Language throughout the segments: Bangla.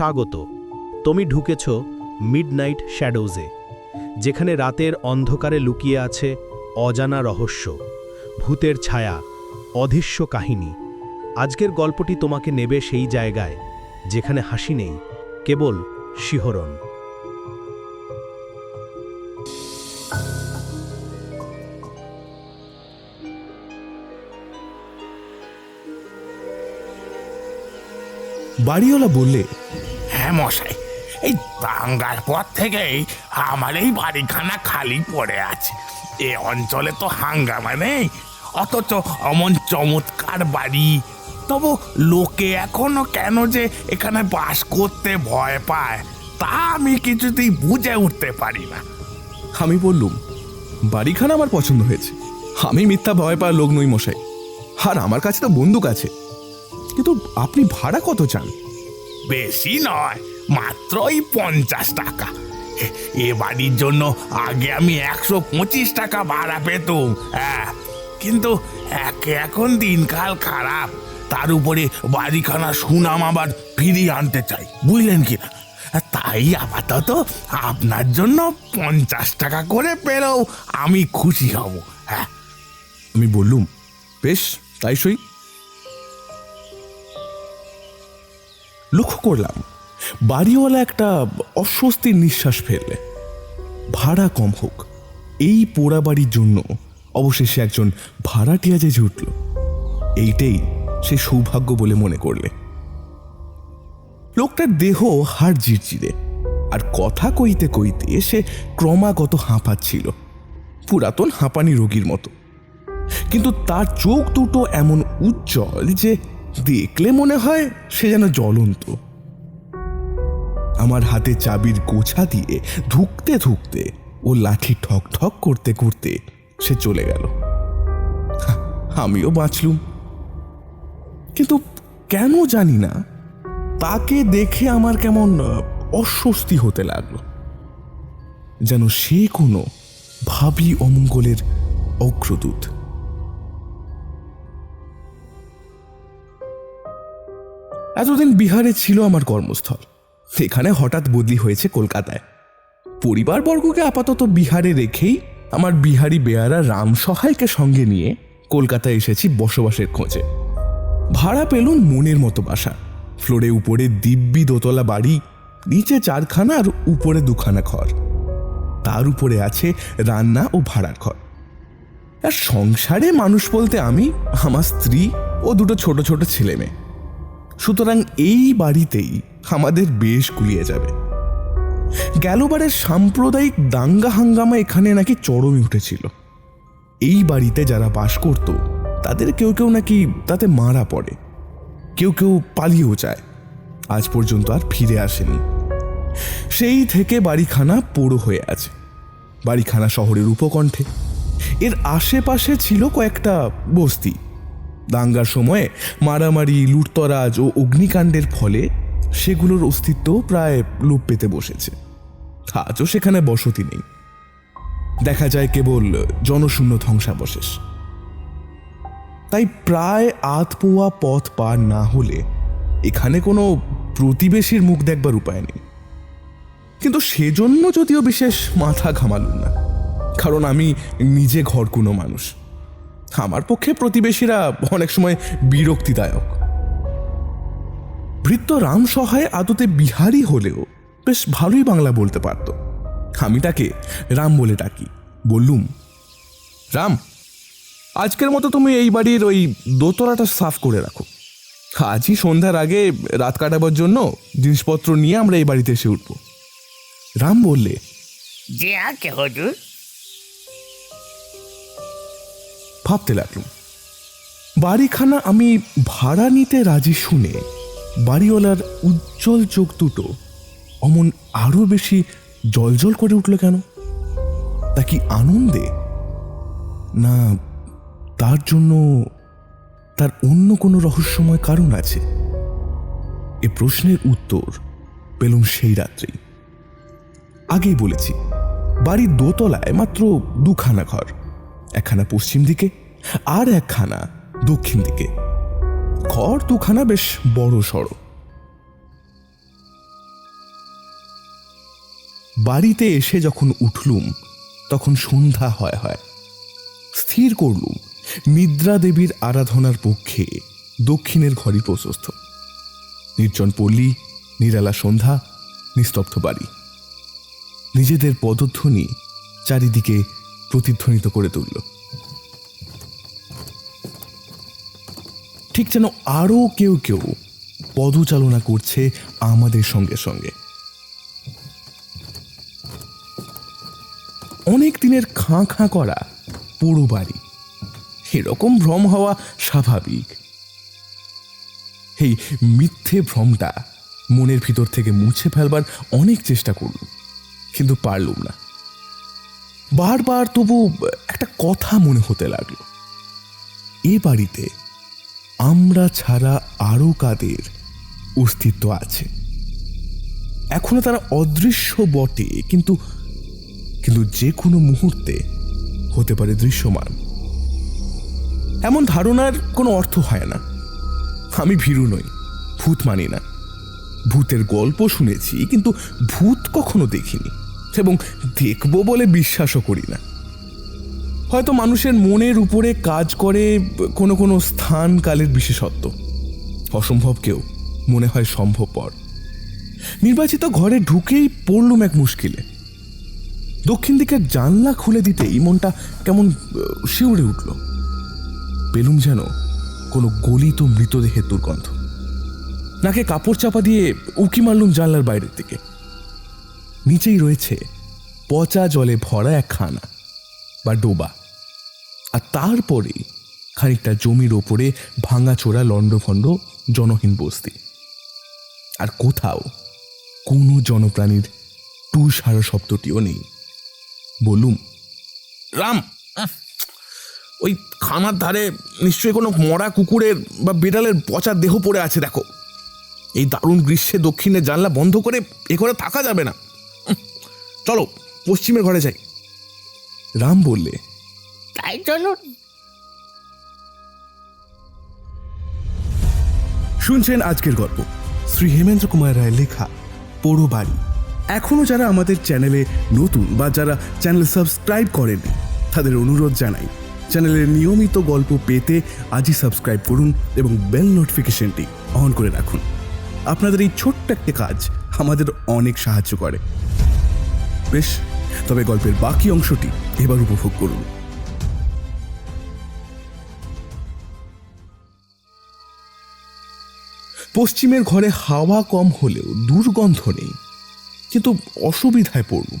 স্বাগত। তুমি ঢুকেছ মিডনাইট শ্যাডোজে, যেখানে রাতের অন্ধকারে লুকিয়ে আছে অজানা রহস্য, ভূতের ছায়া, অদৃশ্য কাহিনী। আজকের গল্পটি তোমাকে নেবে সেই জায়গায়, যেখানে হাসি নেই, কেবল শিহরণ। বাড়িওয়ালা বললে মশাই, এই দাঙ্গার পর থেকেই আমার এই বাড়িখানা খালি পড়ে আছে। এ অঞ্চলে তো হাঙ্গামা নেই, অথচ অমন চমৎকার বাড়ি। তবু লোকে এখনও কেন যে এখানে বাস করতে ভয় পায়, তা আমি কিছুতেই বুঝে উঠতে পারি না। আমি বললুম, বাড়িখানা আমার পছন্দ হয়েছে। আমি মিথ্যা ভয় পাওয়ার লোক নই মশাই। আর আমার কাছে তো বন্দুক আছে। কিন্তু আপনি ভাড়া কত চান? বেশি নয় মাত্র এই পঞ্চাশ টাকা। এ বাড়ির জন্য আগে আমি একশো পঁচিশ টাকা ভাড়া পেতুম হ্যাঁ। কিন্তু একে এখন দিনকাল খারাপ। তার উপরে বাড়িখানা সুনাম আবার ফিরিয়ে আনতে চাই, বুঝলেন কি না? তাই আপাতত আপনার জন্য পঞ্চাশ টাকা করে পেলেও আমি খুশি হব হ্যাঁ। আমি বললুম, বেশ, তাই সই। লক্ষ্য করলাম, বাড়িওয়ালা একটা অস্বস্তির নিঃশ্বাস ফেললে। ভাড়া কম হোক, এই পোড়া বাড়ির জন্য অবশেষে একজন ভাড়াটিয়া যে জুটল এইটাই সে সৌভাগ্য বলে মনে করলে। লোকটার দেহ হাড় জিরজিরে, আর কথা কইতে কইতে সে ক্রমাগত হাঁপাচ্ছিল। পুরাতন হাঁপানি রোগীর মতো। কিন্তু তার চোখ দুটো এমন উজ্জ্বল যে দেখলে মনে হয় সে যেন জ্বলন্ত। আমার হাতে চাবির গোছা দিয়ে ধুকতে ধুকতে ও লাঠি ঠক ঠক করতে করতে সে চলে গেল। আমিও বাঁচলুম। কিন্তু কেন জানি না, তাকে দেখে আমার কেমন অস্বস্তি হতে লাগল। যেন সে কোনো ভাবি অমঙ্গলের অগ্রদূত। এতদিন বিহারে ছিল আমার কর্মস্থল। সেখানে হঠাৎ বদলি হয়েছে কলকাতায়। পরিবারবর্গকে আপাতত বিহারে রেখেই আমার বিহারি বেয়ারা রাম সহায়কে সঙ্গে নিয়ে কলকাতায় এসেছি বসবাসের খোঁজে। ভাড়া পেলুন মনের মতো বাসা। ফ্লোরে উপরে দিব্যি দোতলা বাড়ি, নিচে চারখানা আর উপরে দুখানা ঘর। তার উপরে আছে রান্না ও ভাড়ার ঘর। আর সংসারে মানুষ বলতে আমি, আমার স্ত্রী ও দুটো ছোট ছোট ছেলে মেয়ে সুতরাং এই বাড়িতেই আমাদের বেশ গুলিয়ে যাবে। গেলবারের সাম্প্রদায়িক দাঙ্গা হাঙ্গামা এখানে নাকি চরমে উঠেছিল। এই বাড়িতে যারা বাস করত, তাদের কেউ কেউ নাকি তাতে মারা পড়ে। কেউ কেউ পালিয়েও যায়। আজ পর্যন্ত আর ফিরে আসেনি। সেই থেকে বাড়িখানা পোড়ো হয়ে আছে। বাড়িখানা শহরের উপকণ্ঠে। এর আশেপাশে ছিল কয়েকটা বস্তি। দাঙ্গার সময়ে মারামারি, লুটতরাজ ও অগ্নিকাণ্ডের ফলে সেগুলোর অস্তিত্ব প্রায় লোপ পেতে বসেছে। আজও সেখানে বসতি নেই। দেখা যায় কেবল জনশূন্য ধ্বংসাবশেষ। তাই প্রায় আধ পোয়া পথ পার না হলে এখানে কোনো প্রতিবেশীর মুখ দেখবার উপায় নেই। কিন্তু সেজন্য যদিও বিশেষ মাথা ঘামালুম না। কারণ আমি নিজে ঘর কোনো মানুষ। আমার পক্ষে প্রতিবেশীরা অনেক সময় বিরক্তিদায়ক। বৃত্ত রাম সহায় আদতে বিহারি হলেও বেশ ভালোই বাংলা বলতে পারত। আমি তাকে রাম বলে ডাকি। বললুম, রাম, আজকের মতো তুমি এই বাড়ির ওই দোতলাটা সাফ করে রাখো। আজই সন্ধ্যার আগে রাত কাটাবার জন্য জিনিসপত্র নিয়ে আমরা এই বাড়িতে এসে উঠব। রাম বললে, যে আগে হজুর? ভাবতে লাগলুম। বাড়িখানা আমি ভাড়া নিতে রাজি শুনে বাড়িওয়ালার উজ্জ্বল চোখ দুটো অমন আরও বেশি জলজল করে উঠল কেন? তা কি আনন্দে? না, তার জন্য তার অন্য কোনো রহস্যময় কারণ আছে? এ প্রশ্নের উত্তর পেলুম সেই রাত্রেই। আগেই বলেছি, বাড়ির দোতলায় মাত্র দুখানা ঘর। একখানা পশ্চিম দিকে আর একখানা দক্ষিণ দিকে। ঘর দুখানা বেশ বড় সড়ো। বাড়িতে এসে যখন উঠলুম, তখন সন্ধ্যা হয় হয়। স্থির করলুম, নিদ্রা দেবীর আরাধনার পক্ষে দক্ষিণের ঘরই প্রশস্ত। নির্জন পল্লী, নিরালা সন্ধ্যা, নিস্তব্ধ বাড়ি। নিজেদের পদধ্বনি চারিদিকে প্রতিধ্বনিত করে তুলল। ঠিক যেন আরও কেউ কেউ পদচালনা করছে আমাদের সঙ্গে সঙ্গে। অনেক দিনের খাঁ খাঁ করা পুরো বাড়ি এরকম ভ্রম হওয়া স্বাভাবিক। এই মিথ্যে ভ্রমটা মনের ভিতর থেকে মুছে ফেলবার অনেক চেষ্টা করলুম, কিন্তু পারলুম না। বারবার তবু একটা কথা মনে হতে লাগল। এ বাড়িতে আমরা ছাড়া আরও কাদের অস্তিত্ব আছে? এখনও তারা অদৃশ্য বটে, কিন্তু কিন্তু যে কোনো মুহূর্তে হতে পারে দৃশ্যমান। এমন ধারণার কোনো অর্থ হয় না। আমি ভীরু নই, ভূত মানি না। ভূতের গল্প শুনেছি, কিন্তু ভূত কখনো দেখিনি। এবং দেখব বলে বিশ্বাসও করি না। হয়তো মানুষের মনের উপরে কাজ করে কোনো কোনো স্থান কালের বিশেষত্ব অসম্ভবকেও মনে হয় সম্ভবপর। নির্বাচিত ঘরে ঢুকেই পড়লুম এক মুশকিলে। দক্ষিণ দিকের জানলা খুলে দিতেই মনটা কেমন শিউরে উঠল। পেলুম যেন কোনো গলিত মৃতদেহের দুর্গন্ধ। নাকে কাপড় চাপা দিয়ে উকি মারলুম জানলার বাইরের দিকে। নিচেই রয়েছে পচা জলে ভরা এক খানা বা ডোবা। আর তারপরে খানিকটা জমির ওপরে ভাঙাচোরা লণ্ডভণ্ড জনহীন বস্তি। আর কোথাও কোনো জনপ্রাণীর টু সারা শব্দটিও নেই। বললুম রাম ওই খানার ধারে নিশ্চয়ই কোনো মরা কুকুরের বা বিড়ালের পচার দেহ পড়ে আছে, দেখো। এই দারুণ গ্রীষ্মে দক্ষিণের জানলা বন্ধ করে এ করে থাকা যাবে না। চলো পশ্চিমের ঘরে যাই। রাম বললে তাই চলুন। শুনছেন আজকের গল্প। শ্রী হেমেন্দ্র কুমার রায়ের লেখা পোড়ো বাড়ি। এখনও যারা আমাদের চ্যানেলে নতুন বা যারা চ্যানেল সাবস্ক্রাইব করেননি তাদের অনুরোধ জানাই চ্যানেলের নিয়মিত গল্প পেতে আজই সাবস্ক্রাইব করুন এবং বেল নোটিফিকেশনটি অন করে রাখুন। আপনাদের এই ছোট্ট একটা কাজ আমাদের অনেক সাহায্য করে। বেশ, তবে গল্পের বাকি অংশটি এবার উপভোগ করুন। পশ্চিমের ঘরে হাওয়া কম হলেও দুর্গন্ধ নেই, কিন্তু অসুবিধায় পড়লুম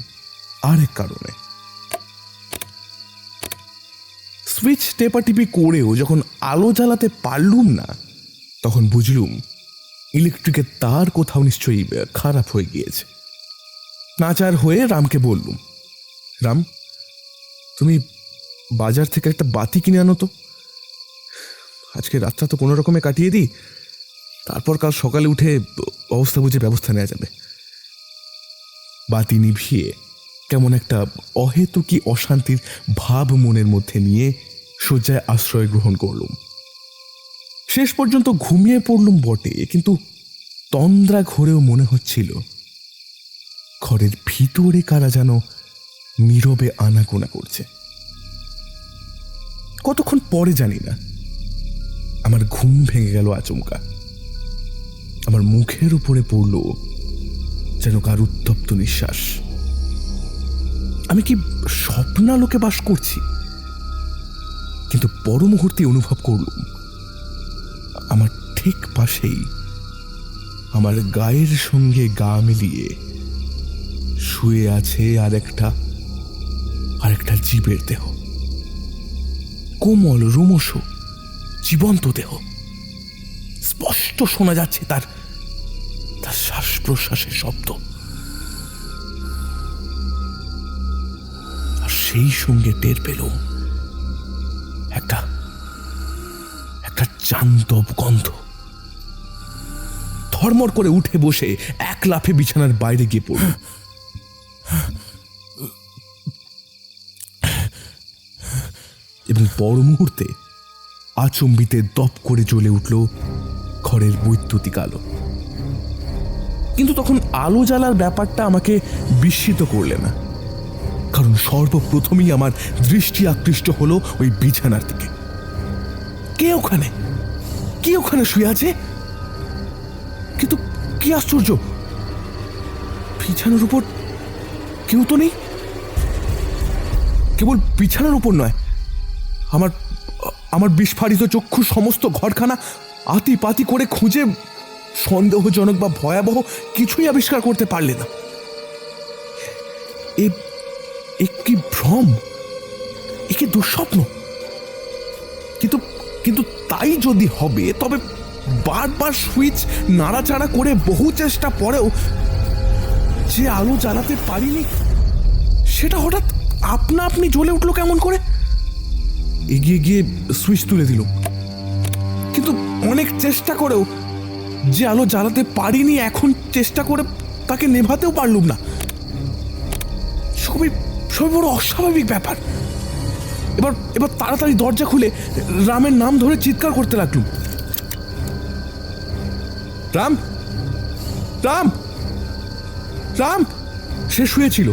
আরেক কারণে। সুইচ টেপাটিপি করেও যখন আলো জ্বালাতে পারলুম না, তখন বুঝলুম ইলেকট্রিকের তার কোথাও নিশ্চয়ই খারাপ হয়ে গিয়েছে। নাচার হয়ে রামকে বললুম, রাম, তুমি বাজার থেকে একটা বাতি কিনে আনো তো। আজকে রাতটা তো কোনো রকমে কাটিয়ে দিই, তারপর কাল সকালে উঠে অবস্থা বুঝে ব্যবস্থা নেওয়া যাবে। বাতি নিভিয়ে কেমন একটা অহেতুকি অশান্তির ভাব মনের মধ্যে নিয়ে শয্যায় আশ্রয় গ্রহণ করলুম। শেষ পর্যন্ত ঘুমিয়ে পড়লুম বটে, কিন্তু তন্দ্রা ঘরেও মনে হচ্ছিল ঘরের ভিতরে কারা যেন নীরবে আনাগোনা করছে। কতক্ষণ পরে জানি না। আমার ঘুম ভেঙে গেল আচমকা। আমার মুখের উপরে পড়ল যেন কার উত্তপ্ত নিঃশ্বাস। আমি কি স্বপ্নালোকে বাস করছি? কিন্তু পর মুহূর্তে অনুভব করলুম, আমার ঠিক পাশেই আমার গায়ের সঙ্গে গা মিলিয়ে শুয়ে আছে আর একটা আরেকটা জীবের দেহ। কোমল রোমশ জীবন্ত দেহ। স্পষ্ট শোনা যাচ্ছে তার তার শ্বাস প্রশ্বাসের শব্দ। আর সেই সঙ্গে টের পেলুম একটা একটা জান্তব গন্ধ। ধর্মর করে উঠে বসে এক লাফে বিছানার বাইরে গিয়ে পড়ল। এবং পর মুহূর্তে আচম্বিতে দপ করে জ্বলে উঠল ঘরের বৈদ্যুতিক আলো। কিন্তু তখন আলো জ্বালার ব্যাপারটা আমাকে বিস্মিত করলে না। কারণ সর্বপ্রথমেই আমার দৃষ্টি আকৃষ্ট হলো ওই বিছানার দিকে। কে ওখানে? কে ওখানে শুয়ে আছে? কিন্তু কি আশ্চর্য! বিছানার উপর কেউ তো নেই? কেবল বিছানার উপর নয়। আমার আমার বিস্ফারিত চক্ষু সমস্ত ঘরখানা আতি পাতি করে খুঁজে সন্দেহজনক বা ভয়াবহ কিছুই আবিষ্কার করতে পারলে না। এ এ কি ভ্রম? এ কি দুঃস্বপ্ন? কিন্তু কিন্তু তাই যদি হবে, তবে বারবার সুইচ নাড়াচাড়া করে বহু চেষ্টা পরেও যে আলো জ্বালাতে পারিনি সেটা হঠাৎ আপনা আপনি জ্বলে উঠল কেমন করে? এগিয়ে গিয়ে সুইচ তুলে দিল। কিন্তু অনেক চেষ্টা করেও যে আলো জ্বালাতে পারিনি, এখন চেষ্টা করে তাকে নেভাতেও পারলুম না। সবই সবই বড় অস্বাভাবিক ব্যাপার। এবার এবার তাড়াতাড়ি দরজা খুলে রামের নাম ধরে চিৎকার করতে লাগলুম। রাম! রাম! রাম! সে শুয়েছিল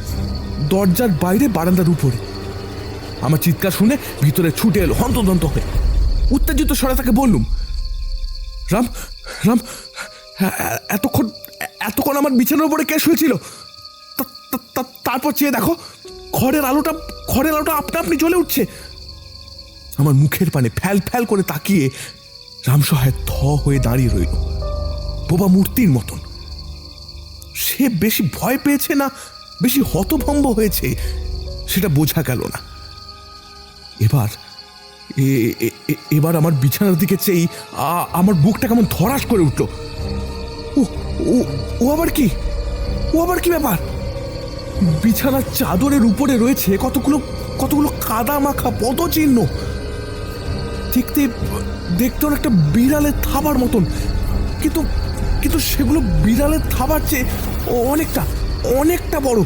দরজার বাইরে বারান্দার উপরে। আমার চিৎকার শুনে ভিতরে ছুটে এলো হন্তদন্ত হয়ে। উত্তেজিত স্বরে তাকে বললুম, রাম রাম এতক্ষণ এতক্ষণ আমার বিছানার উপরে কে শুয়েছিল? তা- তা- তা- তারপর চেয়ে দেখো, ঘরের আলোটা ঘরের আলোটা আপনা আপনি জ্বলে উঠছে। আমার মুখের পানে ফ্যাল ফ্যাল করে তাকিয়ে রামসহায় থ হয়ে দাঁড়িয়ে রইল। বোবা মূর্তির মতন। সে বেশি ভয় পেয়েছে না বেশি হতভম্ব হয়েছে, সেটা বোঝা গেল না। এবার এবার আমার বিছানার দিকে চেয়েই আমার বুকটা কেমন ধরাস করে উঠল। ও আবার কি? ও আবার কি ব্যাপার? বিছানার চাদরের উপরে রয়েছে কতগুলো কতগুলো কাদা মাখা পদচিহ্ন। দেখতে দেখতে অনেকটা বিড়ালের থাবার মতন, কিন্তু কিন্তু সেগুলো বিড়ালের থাবার চেয়ে অনেকটা অনেকটা বড়।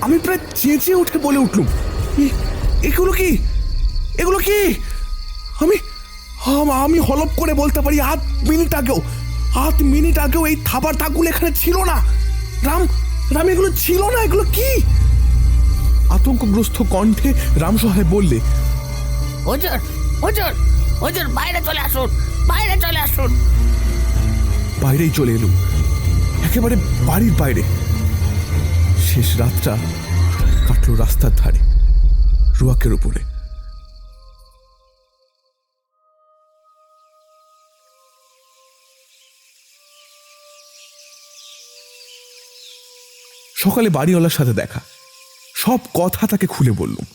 আমি প্রায় চেঁচিয়ে উঠে বলে উঠলুম এগুলো কি? এগুলো কি? আমি আম- হলপ করে বলতে পারি আধ মিনিট আগেও আধ মিনিট আগেও এই থাবার দাগগুলো এখানে ছিল না। রাম রাম এগুলো ছিল না এগুলো কি? আতঙ্কগ্রস্ত কণ্ঠে রাম সহায় বললে হুজুর হুজুর বাইরে চলে আসুন বাইরে চলে আসুন। বাইরেই চলে এলুম। একেবারে বাড়ির বাইরে। শেষ রাতটা কাটলো রাস্তার ধারে, রুয়াকের উপরে। সকালে বাড়িওয়ালার সাথে দেখা। সব কথা তাকে খুলে বললুম।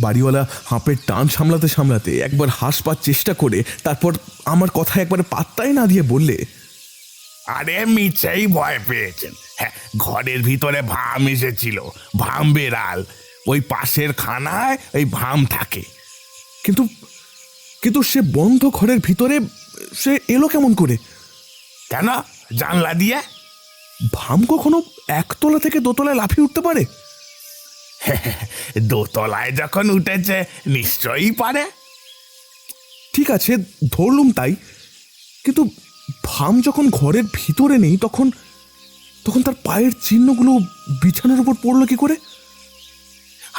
বাড়িওয়ালা হাঁপের টান সামলাতে সামলাতে একবার হাসবার চেষ্টা করে, তারপর আমার কথা একবারে পাত্তাই না দিয়ে বললে, আরে মিছেই ভয় পেয়েছেন। হ্যাঁ ঘরের ভিতরে ভাম এসেছিল, ভাম বেড়াল। ওই পাশের খানায় ওই ভাম থাকে। কিন্তু কিন্তু সে বন্ধ ঘরের ভিতরে, সে এলো কেমন করে? কেন? জানলা দিয়ে? ভাম কখনো একতলা থেকে দোতলায় লাফিয়ে উঠতে পারে? দোতলায় যখন উঠেছে, নিশ্চয়ই পারে। ঠিক আছে, ধরলুম তাই। কিন্তু ভাম যখন ঘরের ভিতরে নেই, তখন তখন তার পায়ের চিহ্নগুলো বিছানার উপর পড়ল কি করে?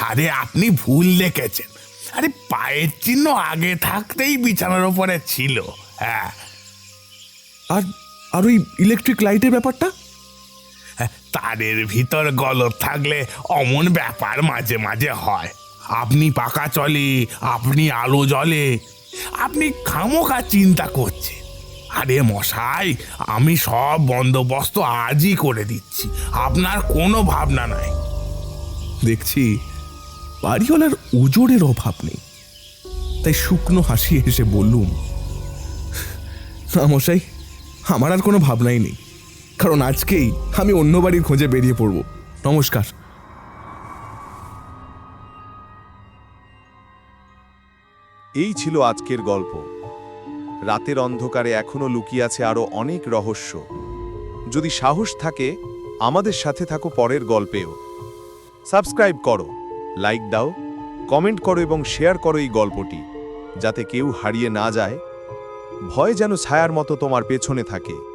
আরে আপনি ভুল দেখেছেন। আরে পায়ের চিহ্ন আগে থাকতেই বিছানার উপরে ছিল হ্যাঁ। আর আর ওই ইলেকট্রিক লাইটের ব্যাপারটা? হ্যাঁ, তারের ভিতর গলদ থাকলে অমন ব্যাপার মাঝে মাঝে হয়। আপনি পাকা চলে আপনি আলো জ্বলে আপনি খামোকা চিন্তা করছেন। আরে মশাই আমি সব বন্দোবস্ত আজই করে দিচ্ছি। আপনার কোনো ভাবনা নাই। দেখছি বাড়িওয়ালার ওজোরের অভাব নেই। তাই শুকনো হাসি হেসে বললুম না মশাই আমার আর কোনো ভাবনাই নেই। কারণ আজকেই আমি অন্য বাড়ির খোঁজে বেরিয়ে পড়ব। নমস্কার। এই ছিল আজকের গল্প। রাতের অন্ধকারে এখনও লুকিয়ে আছে আরও অনেক রহস্য। যদি সাহস থাকে, আমাদের সাথে থাকো পরের গল্পেও। সাবস্ক্রাইব করো, লাইক দাও, কমেন্ট করো এবং শেয়ার করো এই গল্পটি, যাতে কেউ হারিয়ে না যায়। ভয় যেন ছায়ার মতো তোমার পেছনে থাকে।